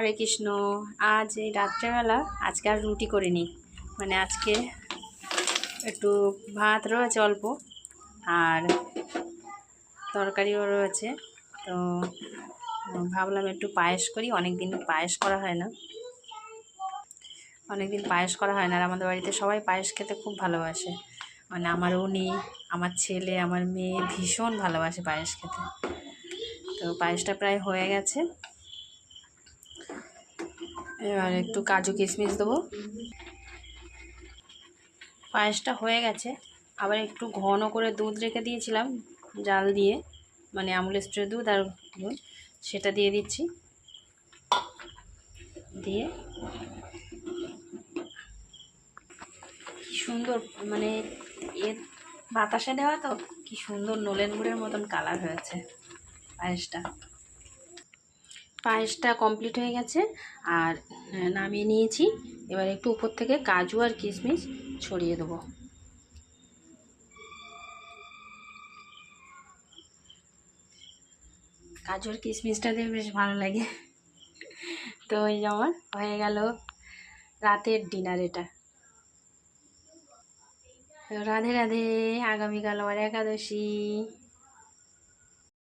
হরে কৃষ্ণ। আজ এই রাত্রেবেলা আজকে আর রুটি করিনি। মানে আজকে একটু ভাত রয়েছে অল্প আর তরকারিও রয়েছে। তো ভাবলাম একটু পায়েস করি। অনেক দিন পায়েস করা হয় না। অনেক দিন পায়েস করা হয় না। আর আমাদের বাড়িতে সবাই পায়েস খেতে খুব ভালোবাসে। মানে আমার উনি, আমার ছেলে, আমার মেয়ে ভীষণ ভালোবাসে পায়েস খেতে। তো পায়েসটা প্রায় হয়ে গেছে। এবার একটু কাজু কিশমিশ দেবো। পায়েসটা হয়ে গেছে। আবার একটু ঘন করে দুধ রেখে দিয়েছিলাম, জাল দিয়ে মানে আমুল স্প্রে দুধ আর দুধ, সেটা দিয়ে দিচ্ছি। দিয়ে সুন্দর মানে এর বাতাসে দেওয়া তো, কি সুন্দর নোলেন গুড়ের মতন কালার হয়েছে পায়েসটা। পায়েসটা কমপ্লিট হয়ে গেছে। আর নামিয়ে নিয়েছি। এবার একটু উপর থেকে কাজু আর কিশমিশ ছড়িয়ে দেবো। কাজু আর কিশমিশটা দিয়ে বেশ ভালো লাগে। তো যে আমার হয়ে গেল রাতের ডিনার এটা। রাধে রাধে, আগামীকাল আমার একাদশী।